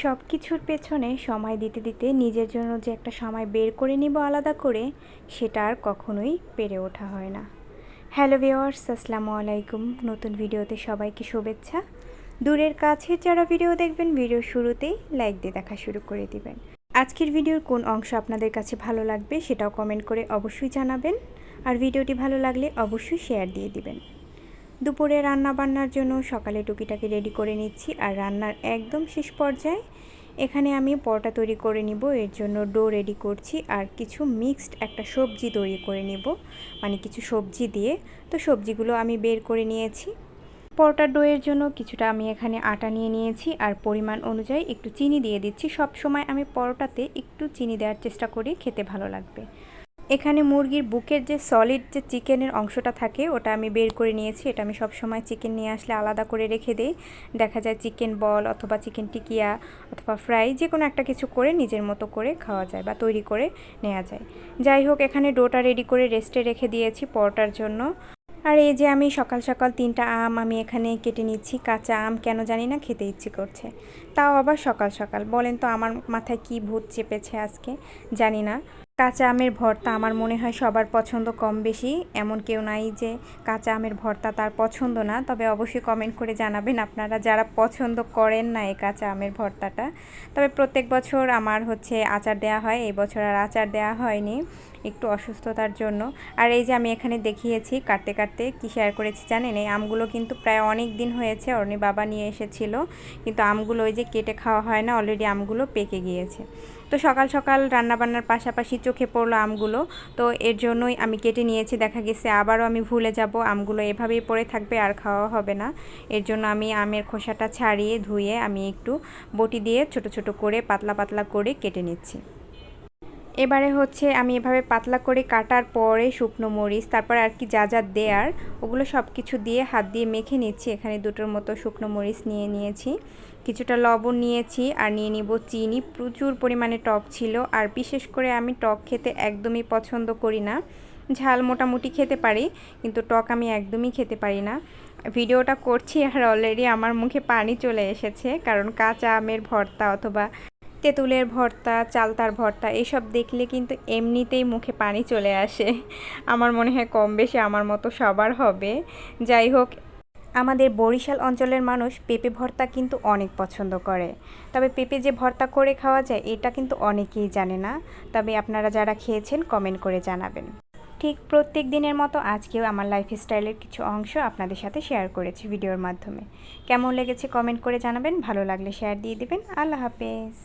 সব কিছুর পেছনে সময় দিতে দিতে নিজের জন্য যে একটা সময় বের করে নিব আলাদা করে, সেটা আর কখনোই পেরে ওঠা হয় না। হ্যালো ভিওয়ার্স আসসালামু আলাইকুম। নতুন ভিডিওতে সবাইকে শুভেচ্ছা। দূরের কাছের যারা ভিডিও দেখবেন, ভিডিও শুরুতেই লাইক দিয়ে দেখা শুরু করে দিবেন। আজকের ভিডিওর কোন অংশ আপনাদের কাছে ভালো লাগবে, সেটাও কমেন্ট করে অবশ্যই জানাবেন। আর ভিডিওটি ভালো লাগলে অবশ্যই শেয়ার দিয়ে দিবেন। দুপুরে রান্না বান্নার জন্য সকালে টুকিটাকি রেডি করে নিচ্ছি আর রান্নার একদম শেষ পর্যায়ে এখানে আমি পরোটা তৈরি করে নিব। এর জন্য ডো রেডি করছি আর কিছু মিক্সড একটা সবজি তৈরি করে নিব। মানে কিছু সবজি দিয়ে। তো সবজিগুলো আমি বের করে নিয়েছি। পরোটার ডোয়ের জন্য কিছুটা আমি এখানে আটা নিয়ে নিয়েছি আর পরিমাণ অনুযায়ী একটু চিনি দিয়ে দিচ্ছি। সব সময় আমি পরোটাতে একটু চিনি দেওয়ার চেষ্টা করি, খেতে ভালো লাগবে। এখানে মুরগির বুকের যে সলিড যে চিকেনের অংশটা থাকে, ওটা আমি বের করে নিয়েছি। এটা আমি সব সময় চিকেন নিয়ে আসলে আলাদা করে রেখে দিই। দেখা যায় চিকেন বল অথবা চিকেন টিকিয়া অথবা ফ্রাই যে কোনো একটা কিছু করে নিজের মতো করে খাওয়া যায় বা তৈরি করে নেওয়া যায়। যাই হোক, এখানে ডোটা রেডি করে রেস্টে রেখে দিয়েছি পরোটার জন্য। আর এই যে আমি সকাল সকাল তিনটা আম আমি এখানে কেটে নিচ্ছি, কাঁচা আম কেন জানি না, খেতে ইচ্ছে করছে। তাও আবার সকাল সকাল। বলেন তো আমার মাথায় কি ভূত চেপেছে আজকে? জানি না। কাঁচা আমের ভর্তা আমার মনে হয় সবার পছন্দ কম বেশি। এমন কেউ নাই যে কাঁচা আমের ভর্তা তার পছন্দ না। তবে অবশ্যই কমেন্ট করে জানাবেন আপনারা যারা পছন্দ করেন না এই কাঁচা আমের ভর্তাটা। তবে প্রত্যেক বছর আমার হচ্ছে আচার দেওয়া হয়। এই বছর আর আচার দেওয়া হয়নি একটু অসুস্থতার জন্য। আর এই যে আমি এখানে দেখিয়েছি কাটতে কাটতে কী শেয়ার করেছি জানেন? এই আমগুলো কিন্তু প্রায় অনেক দিন হয়েছে অর্ণি বাবা নিয়ে এসেছিল। কিন্তু আমগুলো ওই যে কেটে খাওয়া হয় না অলরেডি আমগুলো পেকে গিয়েছে। তো সকাল সকাল রান্নাবান্নার পাশাপাশি চোখে পড়ল আমগুলো। তো এর জন্যই আমি কেটে নিয়েছি, দেখা গেছে আবারও আমি ভুলে যাব, আমগুলো এভাবেই পড়ে থাকবে আর খাওয়া হবে না। এর জন্য আমি আমের খোসাটা ছাড়িয়ে ধুয়ে আমি একটু বটি দিয়ে ছোট ছোট করে পাতলা পাতলা করে কেটে নিচ্ছি। এবারে হচ্ছে আমি এভাবে পাতলা করে কাটার পরে শুকনো মরিচ, তারপর আর কি যা যা দেয়ার, ওগুলো সব কিছু দিয়ে হাত দিয়ে মেখে নিচ্ছি। এখানে দুটোর মতো শুকনো মরিচ নিয়ে নিয়েছি। কিছুটা লবণ নিয়েছি আর নিয়ে নিব চিনি। প্রচুর পরিমাণে টক ছিল আর বিশেষ করে আমি টক খেতে একদমই পছন্দ করি না। ঝাল মোটামুটি খেতে পারি, কিন্তু টক আমি একদমই খেতে পারি না। ভিডিওটা করছি আর অলরেডি আমার মুখে পানি চলে এসেছে, কারণ কাঁচা আমের ভর্তা অথবা তেঁতুলের ভর্তা, চালতার ভর্তা, এসব দেখলে কিন্তু এমনিতেই মুখে পানি চলে আসে। আমার মনে হয় কম বেশি আমার মতো সবার হবে। যাই হোক, আমাদের বরিশাল অঞ্চলের মানুষ পেঁপে ভর্তা কিন্তু অনেক পছন্দ করে। তবে পেঁপে যে ভর্তা করে খাওয়া যায়, এটা কিন্তু অনেকেই জানে না। তবে আপনারা যারা খেয়েছেন কমেন্ট করে জানাবেন। ঠিক প্রত্যেক দিনের মতো আজকেও আমার লাইফস্টাইলের কিছু অংশ আপনাদের সাথে শেয়ার করেছি ভিডিওর মাধ্যমে। কেমন লেগেছে কমেন্ট করে জানাবেন, ভালো লাগলে শেয়ার দিয়ে দেবেন। আল্লাহ হাফেজ।